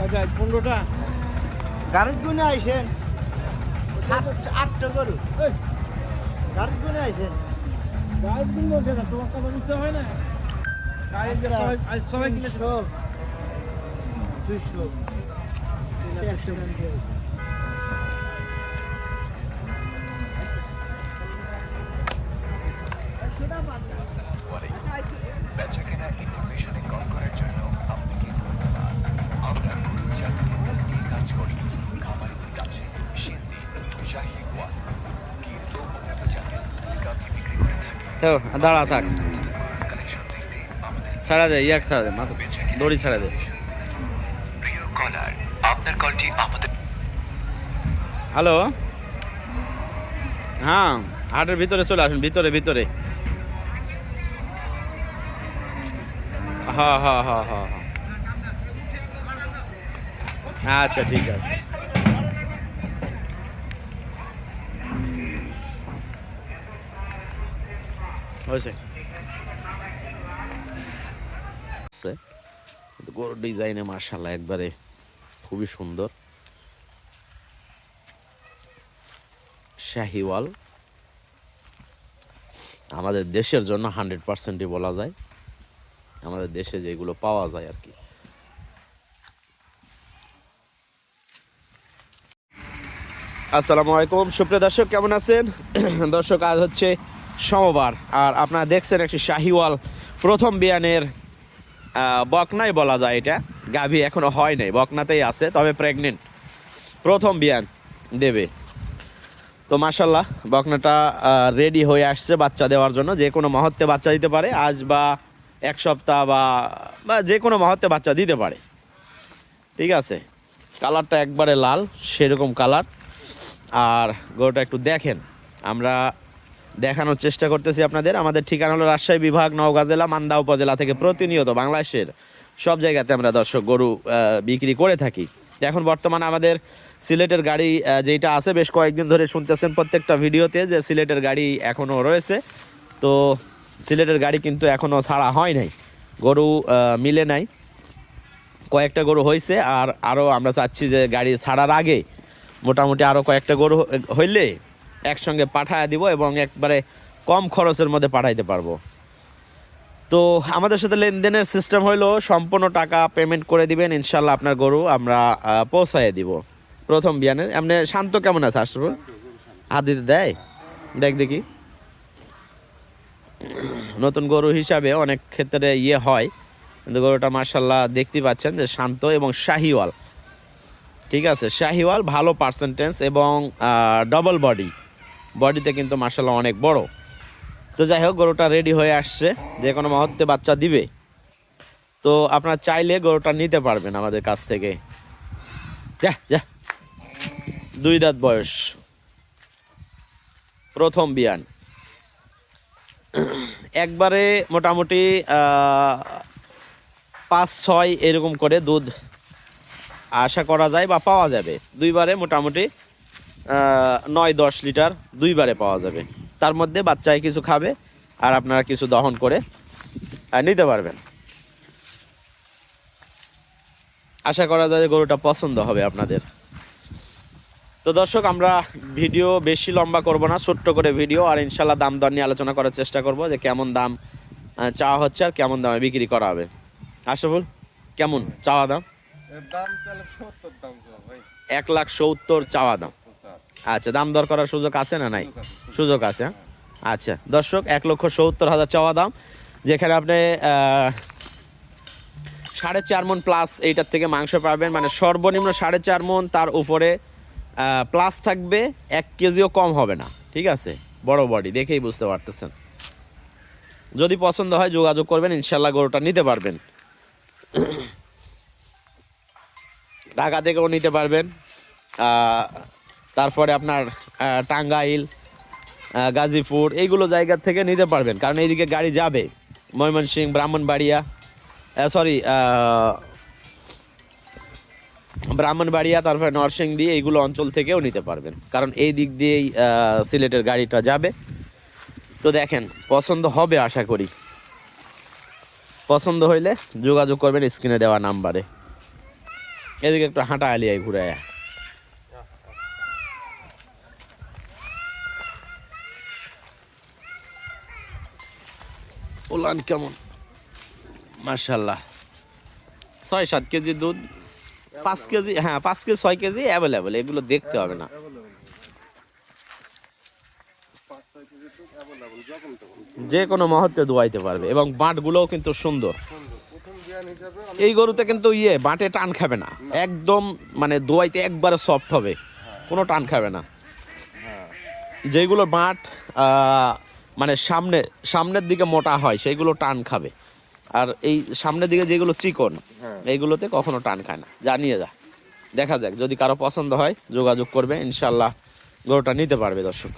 পনেরোটা। গাড়ির গুনে আইসেন আটটা গরু। গাড়ির গুনে আইসেন। কিনবো কেন তোমার কোনো বুঝতে হয় না? যে সবাই দুশো দুশো একশো। তো দাঁড়া থাক। ছাড়া দে, ইয়াক ছাড়া দে মাথা দড়ি ছাড়া দে। হ্যালো? হ্যাঁ হাটের ভিতরে চলে আসুন, ভিতরে ভিতরে। হ্যাঁ হ্যাঁ হ্যাঁ হ্যাঁ হ্যাঁ। আচ্ছা ঠিক আছে। হয়েছে। গরুর ডিজাইনে মার্শাল্লাহ একবারে খুবই সুন্দর। শাহিওয়াল। আমাদের দেশের জন্য হান্ড্রেড পার্সেন্টই বলা যায়। আমাদের দেশে যেগুলো পাওয়া যায় আর কি। আসসালামু আলাইকুম, সুপ্রিয় দর্শক, কেমন আছেন? দর্শক, আজ হচ্ছে সোমবার। আর আপনারা দেখছেন একটি শাহিওয়াল প্রথম বিয়ানের বকনাই বলা যায় এটা। গাভী এখনও হয় নাই, বকনাতেই আছে, তবে প্রেগনেন্ট প্রথম বিয়ান দেবে। তো মাসাল্লাহ বকনাটা রেডি হয়ে আসছে বাচ্চা দেওয়ার জন্য। যে কোনো মুহূর্তে বাচ্চা দিতে পারে, আজ বা এক সপ্তাহ বা বা যে কোনো মুহূর্তে বাচ্চা দিতে পারে। ঠিক আছে? কালারটা একবারে লাল, সেরকম কালার। আর গরুটা একটু দেখেন, আমরা দেখানোর চেষ্টা করতেছি আপনাদের। আমাদের ঠিকানা হলো রাজশাহী বিভাগ, নওগাঁ জেলা, মান্দা উপজেলা থেকে প্রতিনিয়ত বাংলাদেশের সব জায়গাতে আমরা দর্শক গরু বিক্রি করে থাকি। এখন বর্তমানে আমাদের সিলেটের গাড়ি যেটা আছে, বেশ কয়েকদিন ধরে শুনতেছেন প্রত্যেকটা ভিডিওতে যে সিলেটের গাড়ি এখনও রয়েছে। তো সিলেটের গাড়ি কিন্তু এখনও ছাড়া হয় নাই। গরু মিলে নাই। কয়েকটা গরু হয়েছে আর আরও আমরা চাচ্ছি যে গাড়ি ছাড়ার আগে মোটামুটি আরও কয়েকটা গরু হইলে একসঙ্গে পাঠায় দিব এবং একবারে কম খরচের মধ্যে পাঠাইতে পারব। তো আমাদের সাথে লেনদেনের সিস্টেম হইল, সম্পূর্ণ টাকা পেমেন্ট করে দিবেন ইনশাল্লাহ আপনার গরু আমরা পৌঁছায় দিব। প্রথম বিয়ানের, এমনি শান্ত কেমন আছে আশরাফুল? হাত দিতে দেয়? দেখ দেখি। নতুন গরু হিসাবে অনেক ক্ষেত্রে ইয়ে হয়, কিন্তু গরুটা মার্শাল্লাহ দেখতে পাচ্ছেন যে শান্ত এবং শাহিওয়াল। ঠিক আছে, শাহিওয়াল ভালো পার্সেন্টেজ এবং ডবল বডি বডিতে কিন্তু মার্শাল্লাহ অনেক বড়। তো যাই হোক, গরুটা রেডি হয়ে আসছে। যে কোনো মুহূর্তে বাচ্চা দিবে। তো আপনারা চাইলে গরুটা নিতে পারবেন আমাদের কাছ থেকে। যা যা। দুই দাঁত বয়স। প্রথম বিয়ান। একবারে মোটামুটি পাঁচ, ছয় এরকম করে দুধ আশা করা যায় বা পাওয়া যাবে। দুইবারে মোটামুটি নয় দশ লিটার দুইবারে পাওয়া যাবে। তার মধ্যে বাচ্চায় কিছু খাবে আর আপনারা কিছু দহন করে নিতে পারবেন। আশা করা যায় গরুটা পছন্দ হবে আপনাদের। তো দর্শক আমরা ভিডিও বেশি লম্বা করব না ছোট্ট করে ভিডিও আর ইনশাল্লাহ দাম দর নিয়ে আলোচনা করার চেষ্টা করব যে কেমন দাম চাওয়া হচ্ছে আর কেমন দামে বিক্রি করা হবে। আশরাফুল কেমন চাওয়া দাম? এক লাখ সত্তর চাওয়া দাম। আচ্ছা দাম দর করার সুযোগ আছে না নাই? সুযোগ আছে হ্যাঁ? আচ্ছা দর্শক, এক লক্ষ সত্তর হাজার চাওয়া দাম, যেখানে আপনি সাড়ে চার মন প্লাস এইটার থেকে মাংস পাবেন। মানে সর্বনিম্ন সাড়ে চার মন, তার উপরে প্লাস থাকবে, এক কেজিও কম হবে না, ঠিক আছে? বড় বডি দেখেই বুঝতে পারতেছেন। যদি পছন্দ হয়, যোগাযোগ করবেন ইনশাল্লাহ গরুটা নিতে পারবেন। ঢাকা থেকেও নিতে পারবেন। তারপরে আপনার টাঙ্গাইল গাজীপুর, এইগুলো জায়গা থেকে নিতে পারবেন। কারণ এইদিকে গাড়ি যাবে। ময়মনসিংহ ব্রাহ্মণবাড়িয়া সরি ব্রাহ্মণবাড়িয়া, তারপরে নরসিংদী, এইগুলো অঞ্চল থেকেও নিতে পারবেন। কারণ এই দিক দিয়েই সিলেটের গাড়িটা যাবে। তো দেখেন, পছন্দ হবে আশা করি। পছন্দ হইলে যোগাযোগ করবেন স্ক্রিনে দেওয়া নাম্বারে। এদিকে একটু হাঁটা আলিয়ায় ঘুরে ওলান কেমন? মার্শাল্লাহ ছয় সাত কেজি দুধ, পাঁচ কেজি হ্যাঁ পাঁচ কেজি, ছয় কেজি অ্যাভেলেবেল এগুলো দেখতে হবে না। যে কোনো মুহূর্তে দোয়াইতে পারবে এবং বাঁটগুলোও কিন্তু সুন্দর। এই গরুতে কিন্তু ইয়ে বাঁটে টান খাবে না। একদম মানে দোয়াইতে একবারে সফট হবে। কোনো টান খাবে না। যেগুলো বাঁট মানে সামনে সামনের দিকে মোটা হয় সেইগুলো টান খাবে। আর এই সামনের দিকে যেগুলো চিকন হ্যাঁ। এইগুলোতে কখনো টান খায় না। জানিয়ে যা। দেখা যাক যদি কারও পছন্দ হয় যোগাযোগ করবে ইনশাল্লাহ গরুটা নিতে পারবে দর্শক।